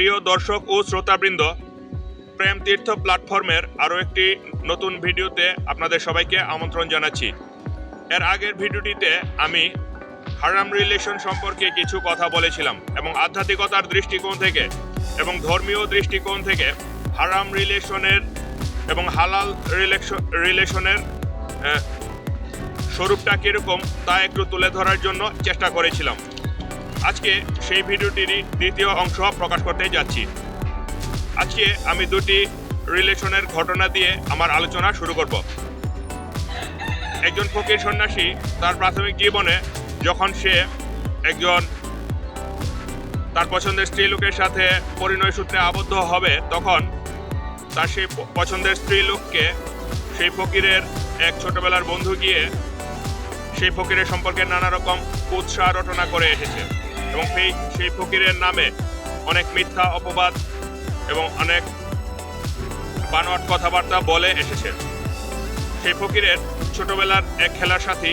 প্রিয় দর্শক ও শ্রোতাবৃন্দ, প্রেম তীর্থ প্ল্যাটফর্মের আরও একটি নতুন ভিডিওতে আপনাদের সবাইকে আমন্ত্রণ জানাচ্ছি। এর আগের ভিডিওটিতে আমি হারাম রিলেশন সম্পর্কে কিছু কথা বলেছিলাম এবং আধ্যাত্মিকতার দৃষ্টিকোণ থেকে এবং ধর্মীয় দৃষ্টিকোণ থেকে হারাম রিলেশনের এবং হালাল রিলেশন রিলেশনের স্বরূপটা কীরকম তা একটু তুলে ধরার জন্য চেষ্টা করেছিলাম। আজকে সেই ভিডিওটিরই দ্বিতীয় অংশ প্রকাশ করতে যাচ্ছি। আজকে আমি দুটি রিলেশনের ঘটনা দিয়ে আমার আলোচনা শুরু করব। একজন ফকির সন্ন্যাসী তার প্রাথমিক জীবনে যখন সে একজন তার পছন্দের স্ত্রী লোকের সাথে পরিণয় সূত্রে আবদ্ধ হবে, তখন তার সেই পছন্দের স্ত্রী লোককে সেই ফকিরের এক ছোটবেলার বন্ধু গিয়ে সেই ফকিরের সম্পর্কে নানা রকম কুৎসা রটনা করে এসেছে। এবং সেই সেই ফকিরের নামে অনেক মিথ্যা অপবাদ এবং অনেক বানোয়াট কথাবার্তা বলে এসেছে। সেই ফকিরের ছোটবেলার এক খেলার সাথী,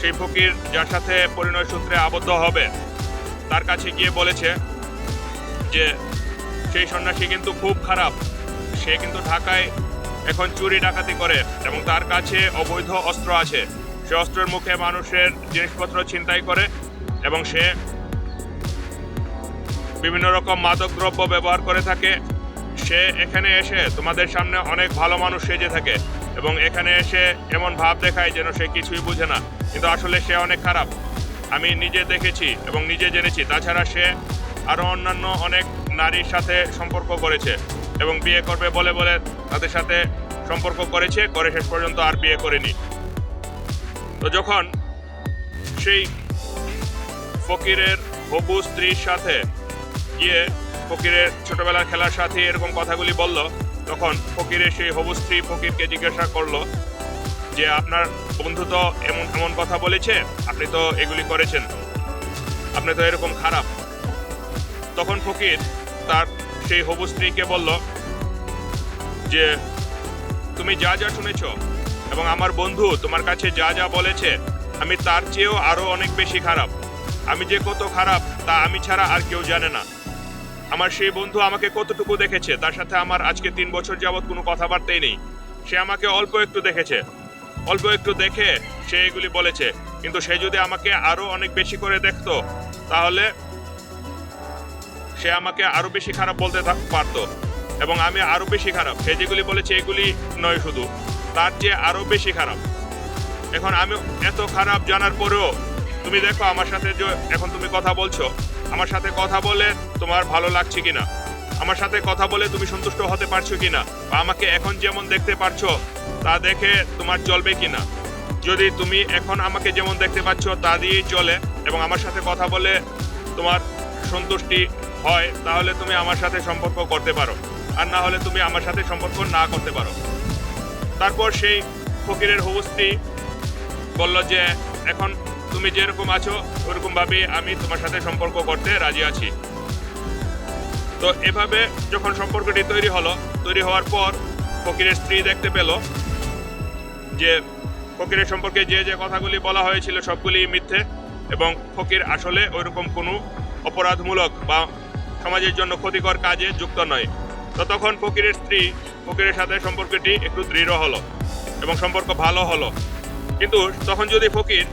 সেই ফকির যার সাথে পরিণয় সূত্রে আবদ্ধ হবে, তার কাছে গিয়ে বলেছে যে, সেই সন্ন্যাসী কিন্তু খুব খারাপ। সে কিন্তু ঢাকায় এখন চুরি ডাকাতি করে এবং তার কাছে অবৈধ অস্ত্র আছে। সে অস্ত্রের মুখে মানুষের জিনিসপত্র ছিনতাই করে এবং সে বিভিন্ন রকম মাদক দ্রব্য ব্যবহার করে থাকে। সে এখানে এসে তোমাদের সামনে অনেক ভালো মানুষ সেজে থাকে এবং এখানে এসে এমন ভাব দেখায় যেন সে কিছুই বুঝে না। কিন্তু আসলে সে অনেক খারাপ। আমি নিজে দেখেছি এবং নিজে জেনেছি। তাছাড়া সে আরও অন্যান্য অনেক নারীর সাথে সম্পর্ক করেছে এবং বিয়ে করবে বলে বলে তাদের সাথে সম্পর্ক করেছে, করে শেষ পর্যন্ত আর বিয়ে করেনি। তো যখন সেই ফকিরের হবু স্ত্রীর সাথে গিয়ে ফকিরের ছোটবেলার খেলার সাথে এরকম কথাগুলি বলল। তখন ফকিরের সেই হবু স্ত্রী ফকিরকে জিজ্ঞাসা করল, যে আপনার বন্ধু তো এমন এমন কথা বলেছে? আপনি তো এগুলি করেছেন। আপনি তো এরকম খারাপ। তখন ফকির তার সেই হবু স্ত্রীকে বলল, যে তুমি যা যা শুনেছ এবং আমার বন্ধু তোমার কাছে যা যা বলেছে, আমি তার চেয়েও আরও অনেক বেশি খারাপ। আমি যে কত খারাপ তা আমি ছাড়া আর কেউ জানে না। আমার সেই বন্ধু আমাকে কতটুকু দেখেছে, তার সাথে আমার আজকে তিন বছর যাবৎ কোনো কথাবার্তাই নেই। সে আমাকে অল্প একটু দেখেছে। অল্প একটু দেখে সে এগুলি বলেছে। কিন্তু সে যদি আমাকে আরও অনেক বেশি করে দেখতো, তাহলে সে আমাকে আরও বেশি খারাপ বলতে পারতো। এবং আমি আরও বেশি খারাপ। সে যেগুলি বলেছে এগুলি নয় শুধু, তার চেয়ে আরও বেশি খারাপ। এখন আমি এত খারাপ জানার পরেও তুমি দেখো আমার সাথে যে এখন তুমি কথা বলছো আমার সাথে কথা বলে তোমার ভালো লাগছে কিনা? আমার সাথে কথা বলে তুমি সন্তুষ্ট হতে পারছ কিনা? বা আমাকে এখন যেমন দেখতে পারছ, তা দেখে তোমার চলবে কিনা? যদি তুমি এখন আমাকে যেমন দেখতে পাচ্ছ, তা দিয়েই চলে এবং আমার সাথে কথা বলে তোমার সন্তুষ্টি হয়, তাহলে তুমি আমার সাথে সম্পর্ক করতে পারো। আর না হলে তুমি আমার সাথে সম্পর্ক না করতে পারো। তারপর সেই ফকিরের হবু স্ত্রী বলল যে, এখন তুমি যেরকম আছো ওরকম ভাবে আমি তোমার সাথে সম্পর্ক করতে রাজি আছি। তো এভাবে যখন সম্পর্কটি তৈরি হলো, তৈরি হওয়ার পর ফকিরের স্ত্রী দেখতে পেল যে ফকিরের সম্পর্কে যে যে কথাগুলি বলা হয়েছিল সবগুলি মিথ্যে এবং ফকির আসলে ওইরকম কোনো অপরাধমূলক বা সমাজের জন্য ক্ষতিকর কাজে যুক্ত নয়। তো তখন ফকিরের স্ত্রী ফকিরের সাথে সম্পর্কটি একটু দৃঢ় হলো এবং সম্পর্ক ভালো হলো। কিন্তু তখন যদি ফকির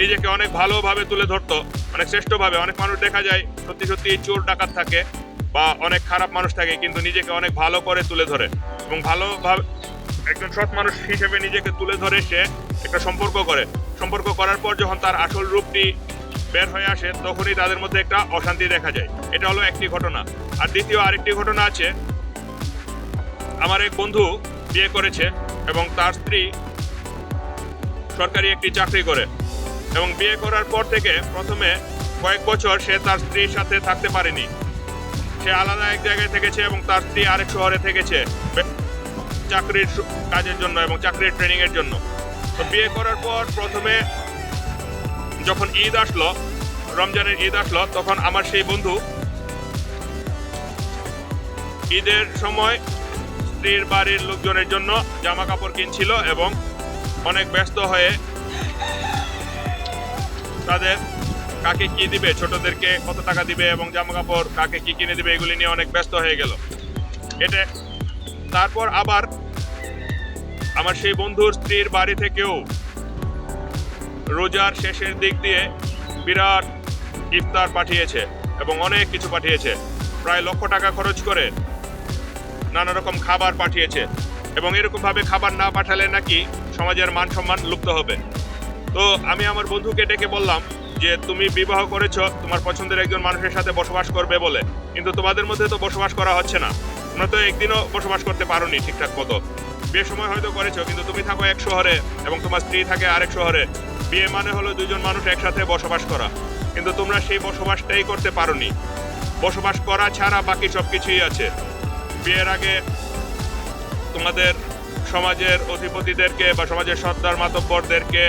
নিজেকে অনেক ভালোভাবে তুলে ধরতো, অনেক শ্রেষ্ঠভাবে, অনেক মানুষ দেখা যায় সত্যি সত্যি চোর ডাকাত থাকে বা অনেক খারাপ মানুষ থাকে কিন্তু নিজেকে অনেক ভালো করে তুলে ধরে এবং ভালোভাবে একজন সৎ মানুষ হিসেবে নিজেকে তুলে ধরে সে একটা সম্পর্ক করে। সম্পর্ক করার পর যখন তার আসল রূপটি বের হয়ে আসে, তখনই তাদের মধ্যে একটা অশান্তি দেখা যায়। এটা হলো একটি ঘটনা। আর দ্বিতীয় আরেকটি ঘটনা আছে, আমার এক বন্ধু বিয়ে করেছে এবং তার স্ত্রী সরকারি একটি চাকরি করে। এবং বিয়ে করার পর থেকে প্রথমে কয়েক বছর সে তার স্ত্রীর সাথে থাকতে পারেনি। সে আলাদা এক জায়গায় থেকেছে এবং তার স্ত্রী আরেক শহরে থেকেছে চাকরির কাজের জন্য এবং চাকরির ট্রেনিং এর জন্য। তো বিয়ে করার পর প্রথমে যখন ঈদ আসলো, রমজানের ঈদ আসলো, তখন আমার সেই বন্ধু ঈদের সময় স্ত্রীর বাড়ির লোকজনের জন্য জামা কাপড় কিনছিল এবং অনেক ব্যস্ত হয়ে তাদের কাকে কি দিবে, ছোটদেরকে কত টাকা দিবে এবং জামা কাপড় কাকে কি কিনে দিবে, এগুলি নিয়ে অনেক ব্যস্ত হয়ে গেল। এটা তারপর আবার আমার সেই বন্ধুর স্ত্রীর বাড়ি থেকেও রোজার শেষের দিক দিয়ে বিরাট ইফতার পাঠিয়েছে এবং অনেক কিছু পাঠিয়েছে। প্রায় লক্ষ টাকা খরচ করে নানা রকম খাবার পাঠিয়েছে এবং এরকমভাবে খাবার না পাঠালে নাকি সমাজের মান সম্মান লুপ্ত হবে। তো আমি আমার বন্ধুকে ডেকে বললাম যে, তুমি বিবাহ করেছ, তোমার পছন্দের একজন মানুষের সাথে বসবাস করবে বলে। কিন্তু তোমাদের মধ্যে তো বসবাস করা হচ্ছে না। তোমরা তো একদিনও বসবাস করতে পারোনি ঠিকঠাক মতো। বিয়ের সময় হয়তো করেছ, কিন্তু তুমি থাকো এক শহরে এবং তোমার স্ত্রী থাকে আরেক শহরে। বিয়ে মানে হলো দুজন মানুষ একসাথে বসবাস করা। কিন্তু তোমরা সেই বসবাসটাই করতে পারোনি। বসবাস করা ছাড়া বাকি সব কিছুই আছে। বিয়ের আগে তোমাদের সমাজের অধিপতিদেরকে বা সমাজের সর্দার মাতব্বরদেরকে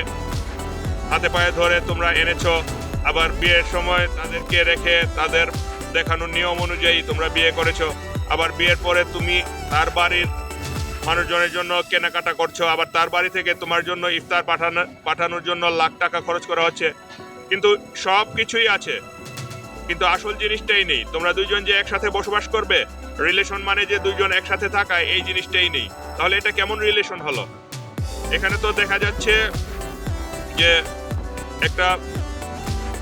হাতে পায়ে ধরে তোমরা এনেছো। আবার বিয়ের সময় তাদেরকে রেখে তাদের দেখানোর নিয়ম অনুযায়ী তোমরা বিয়ে করেছ। আবার বিয়ের পরে তুমি তার বাড়ির মানুষজনের জন্য কেনাকাটা করছ। আবার তার বাড়ি থেকে তোমার জন্য ইফতার পাঠানো, পাঠানোর জন্য লাখ টাকা খরচ করা হচ্ছে। কিন্তু সব কিছুই আছে। কিন্তু আসল জিনিসটাই নেই। তোমরা দুইজন যে একসাথে বসবাস করবে রিলেশন মানে যে দুইজন একসাথে থাকা এই জিনিসটাই নেই। তাহলে এটা কেমন রিলেশন হলো? এখানে তো দেখা যাচ্ছে যে একটা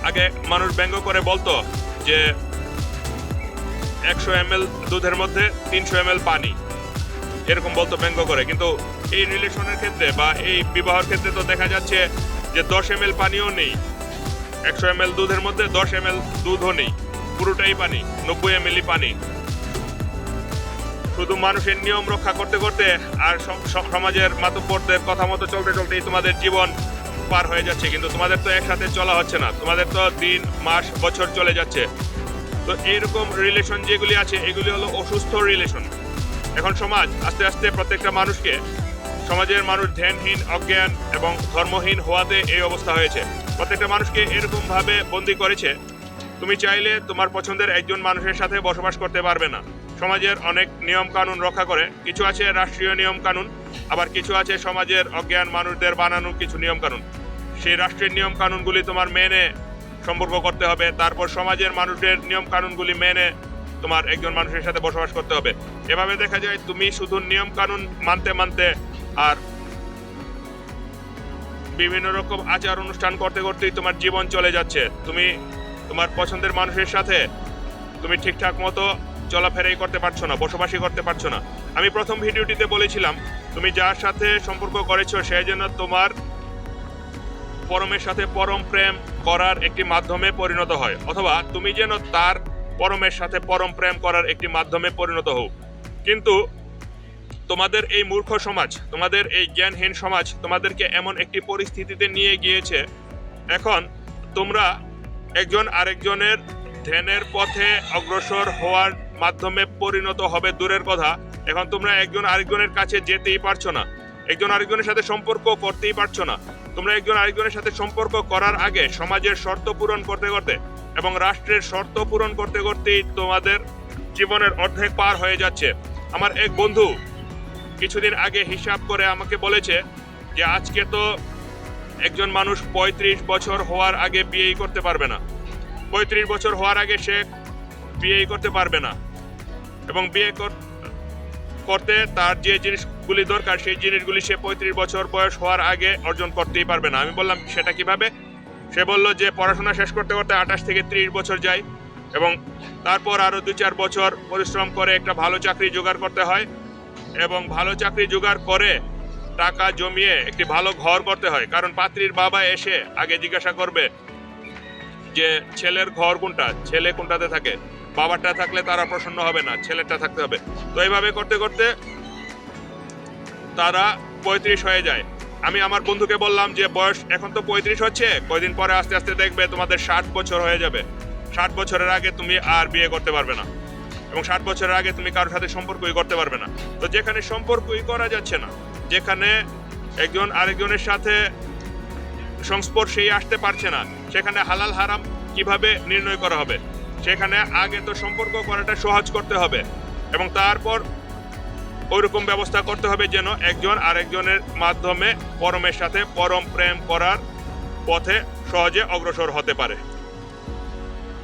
আগে মানুষ ব্যঙ্গ করে বলতো যে একশো এম দুধের মধ্যে তিনশো এম পানি। এরকম বলতো ব্যঙ্গ করে। কিন্তু এই রিলেশনের ক্ষেত্রে বা এই বিবাহের ক্ষেত্রে তো দেখা যাচ্ছে যে দশ এম পানিও নেই। একশো এম দুধের মধ্যে দশ এম দুধও নেই। পুরোটাই পানি, নব্বই এম পানি। শুধু মানুষের নিয়ম রক্ষা করতে করতে আর সম- সম- সমাজের মাতব্বরদের কথা মতো চলতে চলতেই তোমাদের জীবন পার হয়ে যাচ্ছে, কিন্তু তোমাদের তো একসাথে চলা হচ্ছে না। তোমাদের তো দিন, মাস, বছর চলে যাচ্ছে। তো এইরকম রিলেশন যেগুলি আছে, এগুলি হলো অসুস্থ রিলেশন এখন সমাজ, আস্তে আস্তে প্রত্যেকটা মানুষকে, সমাজের মানুষ ধ্যানহীন, অজ্ঞান এবং ধর্মহীন হওয়াতে এই অবস্থা হয়েছে। প্রত্যেকটা মানুষকে এরকম ভাবে বন্দি করেছে, তুমি চাইলে তোমার পছন্দের একজন মানুষের সাথে বসবাস করতে পারবে না। সমাজের অনেক নিয়ম কানুন রক্ষা করে, কিছু আছে রাষ্ট্রীয় নিয়ম কানুন আবার কিছু আছে সমাজের অজ্ঞান মানুষদের বানানো কিছু নিয়ম কানুন সেই রাষ্ট্রের নিয়ম কানুনগুলি তোমার মেনে সম্পর্ক করতে হবে। তারপর সমাজের মানুষের নিয়ম কানুনগুলি মেনে তোমার একজন মানুষের সাথে বসবাস করতে হবে। এভাবে দেখা যায় তুমি শুধু নিয়ম কানুন মানতে মানতে আর বিভিন্ন রকম আচার অনুষ্ঠান করতে করতেই তোমার জীবন চলে যাচ্ছে। তুমি তোমার পছন্দের মানুষের সাথে তুমি ঠিকঠাক মতো চলাফেরাই করতে পারছ না, বসবাসই করতে পারছ না। আমি প্রথম ভিডিওটিতে বলেছিলাম, তুমি যার সাথে সম্পর্ক করেছ, সে যেন তোমার পরমের সাথে পরম প্রেম করার একটি মাধ্যমে পরিণত হয়, অথবা তুমি যেন তার পরমের সাথে পরম প্রেম করার একটি মাধ্যমে পরিণত হও। কিন্তু তোমাদের এই মূর্খ সমাজ, তোমাদের এই জ্ঞানহীন সমাজ, তোমাদেরকে এমন একটি পরিস্থিতিতে নিয়ে গিয়েছে, এখন তোমরা একজন আরেকজনের ধ্যানের পথে অগ্রসর হওয়ার মাধ্যমে পরিণত হবে দূরের কথা। এখন তোমরা একজন আরেকজনের কাছে যেতেই পারছ না। একজন আরেকজনের সাথে সম্পর্ক করতেই পারছ না। তোমরা একজন আরেকজনের সাথে সম্পর্ক করার আগে সমাজের শর্ত পূরণ করতে করতে এবং রাষ্ট্রের শর্ত পূরণ করতে করতেই তোমাদের জীবনের অর্ধেক পার হয়ে যাচ্ছে। আমার এক বন্ধু কিছুদিন আগে হিসাব করে আমাকে বলেছে যে আজকে তো একজন মানুষ পঁয়ত্রিশ বছর হওয়ার আগে বিয়েই করতে পারবে না। পঁয়ত্রিশ বছর হওয়ার আগে সে বিয়েই করতে পারবে না। এবং বিয়ে কর- করতে তার যে জিনিসগুলি দরকার, সেই জিনিসগুলি সে পঁয়ত্রিশ বছর বয়স হওয়ার আগে অর্জন করতেই পারবে না। আমি বললাম, সেটা কীভাবে? সে বলল যে, পড়াশোনা শেষ করতে করতে আঠাশ থেকে ত্রিশ বছর যায় এবং তারপর আরও দু চার বছর পরিশ্রম করে একটা ভালো চাকরি জোগাড় করতে হয় এবং ভালো চাকরি জোগাড় করে টাকা জমিয়ে একটি ভালো ঘর করতে হয়। কারণ পাত্রীর বাবা এসে আগে জিজ্ঞাসা করবে যে, ছেলের ঘর কোনটা? ছেলে কোনটাতে থাকে? বাবারটা থাকলে তারা প্রসন্ন হবে না, ছেলেটা থাকতে হবে। তো এইভাবে করতে করতে তারা পঁয়ত্রিশ হয়ে যায়। আমি আমার বন্ধুকে বললাম যে, বয়স এখন তো পঁয়ত্রিশ হচ্ছে, কয়দিন পরে আস্তে আস্তে দেখবে তোমাদের ষাট বছর হয়ে যাবে। ষাট বছরের আগে তুমি আর বিয়ে করতে পারবে না এবং ষাট বছরের আগে তুমি কারোর সাথে সম্পর্কই করতে পারবে না। তো যেখানে সম্পর্কই করা যাচ্ছে না, যেখানে একজন আরেকজনের সাথে সংস্পর্শেই আসতে পারছে না, সেখানে হালাল হারাম কীভাবে নির্ণয় করা হবে? সেখানে আগে তো সম্পর্ক করাটা সহজ করতে হবে এবং তারপর ওইরকম ব্যবস্থা করতে হবে যেন একজন আরেকজনের মাধ্যমে পরমের সাথে পরম প্রেম করার পথে সহজে অগ্রসর হতে পারে।